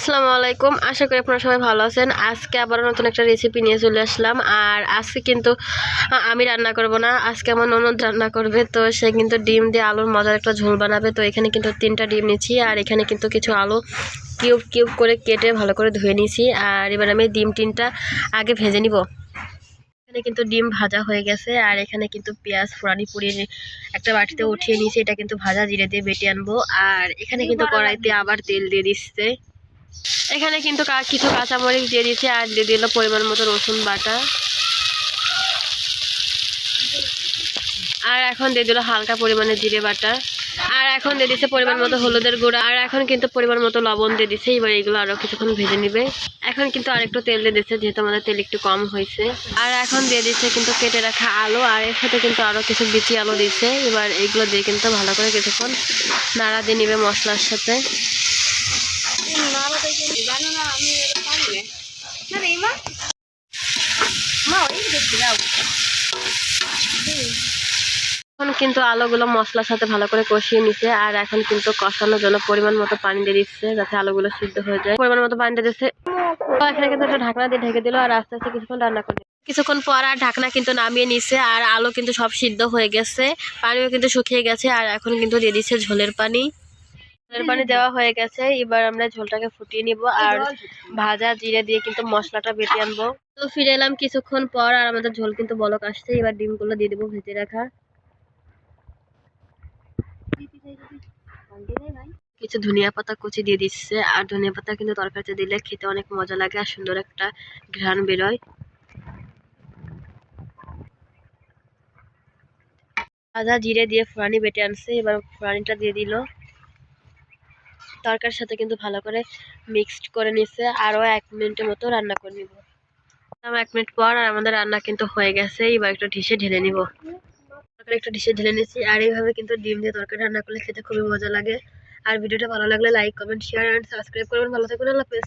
আসসালামু আলাইকুম। আশা করি আপনারা সবাই ভালো আছেন। আজকে আবার নতুন একটা রেসিপি নিয়ে চলে আসলাম। আর আজকে কিন্তু আমি রান্না করব না। আজকে আমার ননদ রান্না করবে, তো সে কিন্তু ডিম দিয়ে আলুর মজার একটা ঝোল বানাবে। তো এখানে কিন্তু তিনটা ডিম নিচ্ছি, আর এখানে কিন্তু কিছু আলু কিউব কিউব করে কেটে ভালো করে ধুয়ে নিয়েছি আর এবার আমি ডিম তিনটা আগে ভেজে নিব। এখানে কিন্তু ডিম ভাজা হয়ে গেছে, আর এখানে কিন্তু পেঁয়াজ, ফোড়ানি পুড়িয়ে একটা বাটিতে উঠিয়ে নিয়েছি এটা কিন্তু ভাজা জিরে দিয়ে বেটে আনব। আর এখানে কিন্তু কড়াইতে আবার তেল দিয়ে দিচ্ছে। এখানে কিন্তু কিছু কাঁচামরিচ দিয়ে দিয়েছি আর দিয়ে দিল পরিমাণ মতো রসুন বাটা। আর এখন দিয়ে দিল হালকা পরিমাণে জিরে বাটা। আর এখন দিয়ে দিচ্ছে পরিমাণ মতো হলুদের গুঁড়া। আর এখন কিন্তু পরিমাণ মতো লবণ দিয়ে দিচ্ছে এবার এগুলো আরও কিছুক্ষণ ভেজে নিবে। এখন কিন্তু আরেকটু তেল দিয়ে দিচ্ছে যেহেতু আমাদের তেল একটু কম হয়েছে। আর এখন দিয়ে দিচ্ছে কিন্তু কেটে রাখা আলু। আর এর সাথে কিন্তু আরও কিছু বিচি আলু দিচ্ছে এবার এইগুলো দিয়ে কিন্তু ভালো করে কিছুক্ষণ নাড়া দিয়ে নিবে মশলার সাথে। এখন কিন্তু আলুগুলো মশলার সাথে ভালো করে কষিয়ে নিছে, আর এখন কিন্তু কষানোর জন্য পরিমাণ মতো পানি দিয়ে দিচ্ছে যাতে আলুগুলো সিদ্ধ হয়ে যায়। পরিমাণ মতো পানি দিয়ে দিচ্ছে। এখানে কিন্তু একটা ঢাকনা দিয়ে ঢেকে দিল, আর আস্তে আস্তে কিছুক্ষণ রান্না করে কিছুক্ষণ পর আর ঢাকনা কিন্তু নামিয়ে নিছে, আর আলো কিন্তু সব সিদ্ধ হয়ে গেছে, পানিও কিন্তু শুকিয়ে গেছে, আর এখন কিন্তু দিয়ে দিচ্ছে ঝোলের পানি। ঝোলের পানি দেওয়া হয়ে গেছে এবার আমরা ঝোলটাকে ফুটিয়ে নিব আর ভাজা জিরে দিয়ে কিন্তু মশলাটা বেটে আনব। তো ফিরে এলাম কিছুক্ষণ পর আর আমাদের ঝোল কিন্তু বলক আসছে এবার ডিমগুলো দিয়ে দেবো ভেজে রাখা। কিছু ধনিয়া পাতা কুচি দিয়ে দিচ্ছে আর ধনিয়া পাতা কিন্তু তরকারিতে দিলে খেতে অনেক মজা লাগে আর সুন্দর একটা ঘ্রাণ বেরোয়। ভাজা জিরে দিয়ে ফোড়ানি বেটে আনছে এবার ফোড়ানিটা দিয়ে দিল। তরকারির সাথে কিন্তু ভালো করে মিক্সড করে নিচ্ছে আরও এক মিনিটের মতো রান্না করে নিব। এক মিনিট পর আর আমাদের রান্না কিন্তু হয়ে গেছে, এবার একটু ঢিসে ঢেলে নিব। তরকারি একটু ডিশে ঢেলে নিয়েছি আর এইভাবে কিন্তু ডিম দিয়ে তরকারি রান্না করলে খেতে খুবই মজা লাগে। আর ভিডিওটা ভালো লাগলে like comment share and subscribe করবেন। ভালো থাকবেন আল্লাহ হাফেজ।